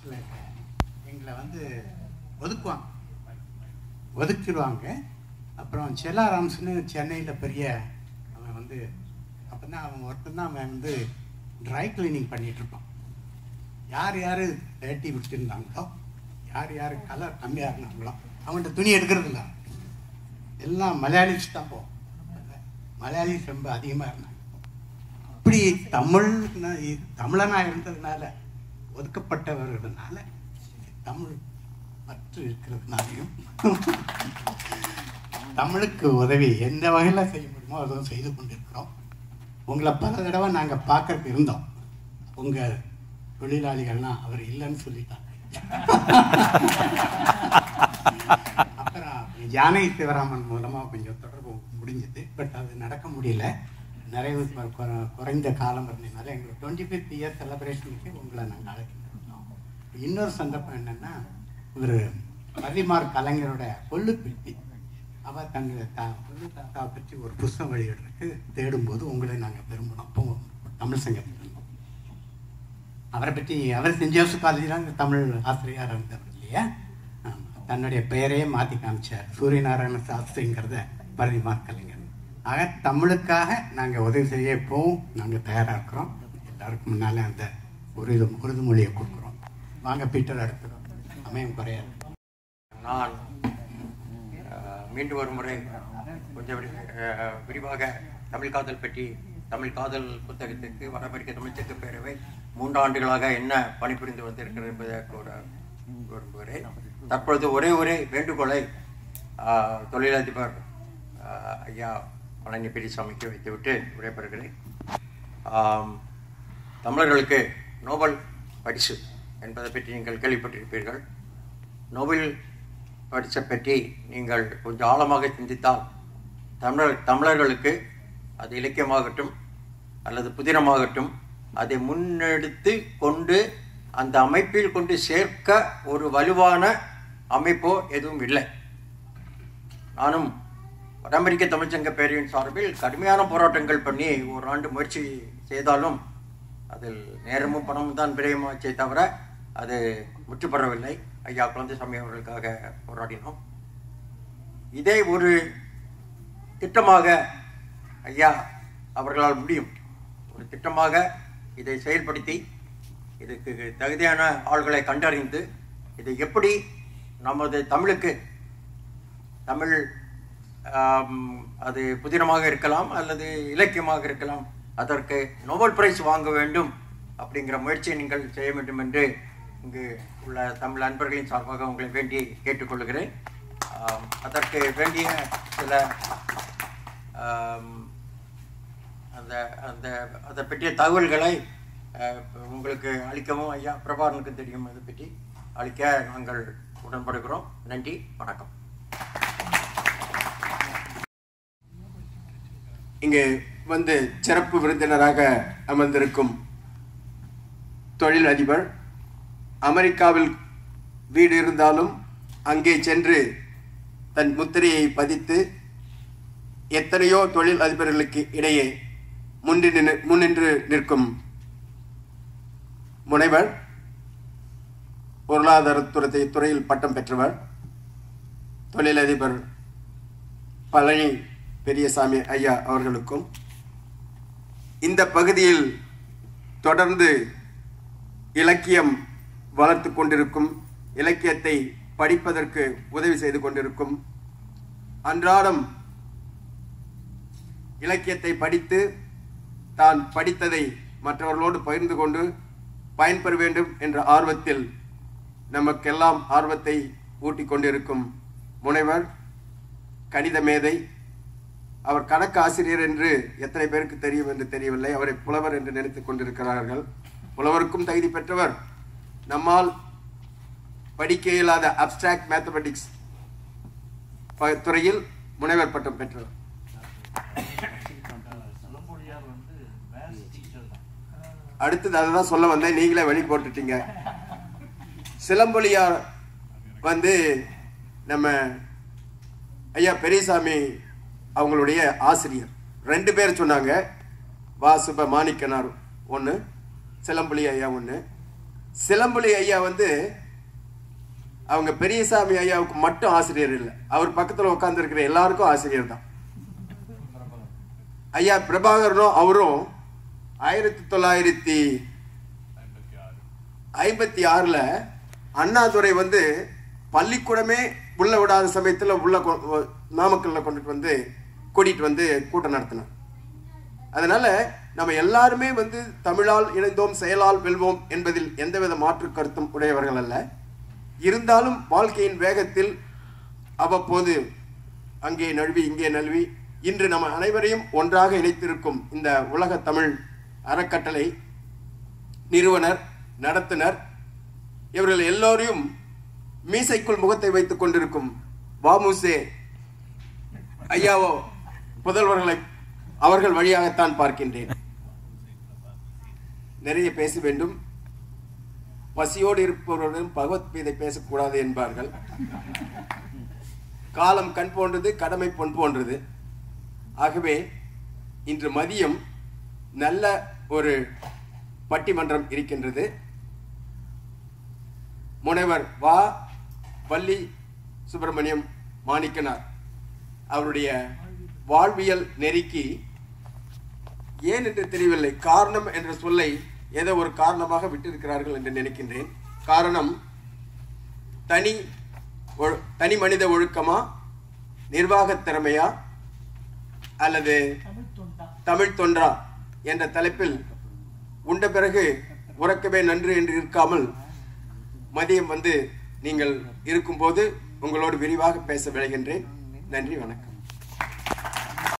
சில எங்களை வந்து ஒதுக்குவாங்க. ஒதுக்கிடுவாங்க. அப்புறம் செல்லாராம்ஸ்னு சென்னையில் பெரிய அவன் வந்து அப்போ தான் அவன் ஒருத்தந்தான் அவன் வந்து ட்ரை கிளீனிங் பண்ணிகிட்ருப்பான் யார் யார் வேட்டி விட்டுருந்தாங்களோ யார் யார் கலர் கம்மியாக இருந்தாங்களோ அவன்கிட்ட துணி எடுக்கிறது இல்லை எல்லாம் மலையாளிஸ் தான் போகும் மலையாளிஸ் ரொம்ப அதிகமாக இருந்தாங்க. அப்படி தமிழ் தமிழனாக இருந்ததுனால ஒதுக்கப்பட்டவர்கள்னால தமிழ் பற்று இருக்கிறதுனாலையும் தமிழுக்கு உதவி எந்த வகையில் செய்ய முடியுமோ அதுவும் செய்து கொண்டிருக்கிறோம். உங்களை பல தடவை நாங்கள் பார்க்கறதுக்கு இருந்தோம். உங்கள் தொழிலாளிகள்லாம் அவர் இல்லைன்னு சொல்லிட்டாங்க. அப்புறம் யானை சிவராமன் மூலமாக கொஞ்சம் தொடர்பு முடிஞ்சது. பட் அது நடக்க முடியல. நிறைவு குற- குறைந்த காலம் இருந்ததுனால எங்களுக்கு டுவெண்ட்டி ஃபிஃப்த் இயர் செலப்ரேஷனுக்கு உங்களை நாங்கள் அழைக்கின்றோம். இன்னொரு சந்தர்ப்பம் என்னென்னா ஒரு பதிமார் கலைஞரோட கொள்ளு பிட்டி அவர் தங்களை தா கொள்ளு தாத்தாவை பற்றி ஒரு புஸ்தகம் வெளியிடுறதுக்கு தேடும்போது உங்களை நாங்கள் விரும்பினோம் அப்போ தமிழ் சங்கத்தில் இருந்தோம் அவரை பற்றி அவர் சென்ட் ஜோசப் காலேஜில் அந்த தமிழ் ஆசிரியராக இருந்தவர் இல்லையா? தன்னுடைய பெயரையே மாற்றி காமிச்சார். சூரியநாராயண சாஸ்திரிங்கிறத பரிதிமார் கலை ஆக தமிழுக்காக நாங்கள் உதவி செய்ய இப்போவும் நாங்கள் தயாராக இருக்கிறோம். எல்லாருக்கும் முன்னால் அந்த உறுதி உறுதிமொழியை கொடுக்குறோம். வாங்க பீட்டர் அடுத்துறோம் அமையும் குறையாது. நான் மீண்டும் ஒரு முறை கொஞ்சம் விரிவாக தமிழ் காதல் பற்றி தமிழ் காதல் புத்தகத்துக்கு வடமேற்கு தமிழ்ச்சங்க பேரவை மூன்று ஆண்டுகளாக என்ன பணிபுரிந்து வந்திருக்கிறது என்பதை கூற விரும்புகிறேன். தற்பொழுது ஒரே ஒரே வேண்டுகோளை தொழிலதிபர் ஐயா பழனி பெரியசாமிக்கு வைத்துவிட்டு விடைபெறுகிறேன். தமிழர்களுக்கு நோபல் பரிசு என்பதை பற்றி நீங்கள் கேள்விப்பட்டிருப்பீர்கள். நோபல் பரிசை பற்றி நீங்கள் கொஞ்சம் ஆழமாக சிந்தித்தால் தமிழர் தமிழர்களுக்கு அது இலக்கியமாகட்டும் அல்லது புதினமாகட்டும் அதை முன்னெடுத்து கொண்டு அந்த அமைப்பில் கொண்டு சேர்க்க ஒரு வலுவான அமைப்போ எதுவும் இல்லை. நானும் வட அமெரிக்க தமிழ்ச்சங்க பேரவையின் சார்பில் கடுமையான போராட்டங்கள் பண்ணி ஒரு ஆண்டு முயற்சி செய்தாலும் அதில் நேரமும் பணமும் தான் விரயமாச்சே தவிர அது முற்றுப்பெறவில்லை ஐயா குழந்தைசாமி அவர்களுக்காக போராடினோம். இதே ஒரு திட்டமாக ஐயா அவர்களால் முடியும். ஒரு திட்டமாக இதை செயல்படுத்தி இதுக்கு தகுதியான ஆள்களை கண்டறிந்து இதை எப்படி நமது தமிழுக்கு தமிழ் அது புதினமாக இருக்கலாம் அல்லது இலக்கியமாக இருக்கலாம். அதற்கு நோபல் பிரைஸ் வாங்க வேண்டும் அப்படிங்கிற முயற்சியை நீங்கள் செய்ய வேண்டும் என்று இங்கு உள்ள தமிழ் அன்பர்களின் சார்பாக உங்களை வேண்டி கேட்டுக்கொள்கிறேன். அதற்கு வேண்டிய சில அந்த அந்த அதை பற்றிய தகவல்களை உங்களுக்கு அளிக்கவும் ஐயா பிரபாரனுக்கு தெரியும் அதை பற்றி அளிக்க நாங்கள் உடன்படுகிறோம். நன்றி வணக்கம். இங்கு வந்து சிறப்பு விருந்தினராக அமர்ந்திருக்கும் தொழில் அதிபர் அமெரிக்காவில் வீடு இருந்தாலும் அங்கே சென்று தன் முத்திரையை பதித்து எத்தனையோ தொழில் அதிபர்களுக்கு இடையே முன்னின்று முன்னின்று நிற்கும் முனைவர் பொருளாதாரத்துறை துறையில் பட்டம் பெற்றவர் தொழிலதிபர் பழனி பெரியசாமி ஐயா அவர்களுக்கும் இந்த பகுதியில் தொடர்ந்து இலக்கியம் வளர்த்து கொண்டிருக்கும் இலக்கியத்தை படிப்பதற்கு உதவி செய்து கொண்டிருக்கும் அன்றாடம் இலக்கியத்தை படித்து தான் படித்ததை மற்றவர்களோடு பகிர்ந்து கொண்டு பயன்பெற வேண்டும் என்ற ஆர்வத்தில் நமக்கெல்லாம் ஆர்வத்தை ஊட்டிக் கொண்டிருக்கும் முனைவர் கணித மேதை அவர் கணக்கு ஆசிரியர் என்று எத்தனை பேருக்கு தெரியும் என்று தெரியவில்லை. அவரை புலவர் என்று நினைத்துக் கொண்டிருக்கிறார்கள். புலவருக்கும் தகுதி பெற்றவர். நம்மால் படிக்க இயலாத அப்டிராக்ட் மேத்தமெட்டிக்ஸ் துறையில் முனைவர் பட்டம் பெற்றவர். அடுத்தது அதை தான் சொல்ல வந்தேன். நீங்களே வழி போட்டுட்டீங்க. சிலம்பொலியார் வந்து நம்ம ஐயா பெரியசாமி அவங்களுடைய ஆசிரியர். ரெண்டு பேர் சொன்னாங்க வாசுப மாணிக்கனார் ஒன்று சிலம்புலி ஐயா ஒன்று சிலம்புலி ஐயா வந்து அவங்க பெரியசாமி ஐயாவுக்கு மட்டும் ஆசிரியர் இல்லை. அவர் பக்கத்தில் உட்கார்ந்து எல்லாருக்கும் ஆசிரியர் தான். ஐயா பிரபாகரனும் அவரும் ஆயிரத்தி தொள்ளாயிரத்தி ஐம்பத்தி ஆறுல அண்ணாதுரை வந்து பள்ளிக்கூடமே உள்ள விடாத சமயத்துல உள்ள நாமக்கல்ல கொண்டுட்டு வந்து கூட்டிகிட்டு வந்து கூட்டம் நடத்தினார் அதனால் நம்ம எல்லாருமே வந்து தமிழால் இணைந்தோம் செயலால் வெல்வோம் என்பதில் எந்தவித மாற்று கருத்தும் உடையவர்கள் அல்ல. இருந்தாலும் வாழ்க்கையின் வேகத்தில் அவ்வப்போது அங்கே நழுவி இங்கே நழுவி இன்று நம்ம அனைவரையும் ஒன்றாக இணைத்திருக்கும் இந்த உலக தமிழ் அறக்கட்டளை நிறுவனர் நடத்துனர் இவர்கள் எல்லோரையும் மீசைக்குள் முகத்தை வைத்துக் கொண்டிருக்கும் வாமுசே ஐயாவோ. புதல்வர்களை அவர்கள் வழியாகத்தான் பார்க்கின்றேன். நிறைய பேச வேண்டும். பசியோடு இருப்பவர்களுடன் பகவத்கீதை பேசக்கூடாது என்பார்கள். காலம் கண் போன்றது கடமை பொன் போன்றது. ஆகவே இன்று மதியம் நல்ல ஒரு பட்டிமன்றம் இருக்கின்றது. முனைவர் வா பள்ளி சுப்பிரமணியம் மாணிக்கனார் அவருடைய வாழ்வியல் நெறிக்கு ஏன் என்று தெரியவில்லை. காரணம் என்ற சொல்லை ஏதோ ஒரு காரணமாக விட்டிருக்கிறார்கள் என்று நினைக்கின்றேன். காரணம் தனி ஒழு- தனி மனித ஒழுக்கமா? நிர்வாக திறமையா? அல்லது தமிழ் தொன்றா என்ற தலைப்பில் உண்ட பிறகு உறக்கவே நன்று என்று இருக்காமல் மதியம் வந்து நீங்கள் இருக்கும்போது உங்களோடு விரிவாக பேச விளைகின்றேன் நன்றி வணக்கம்.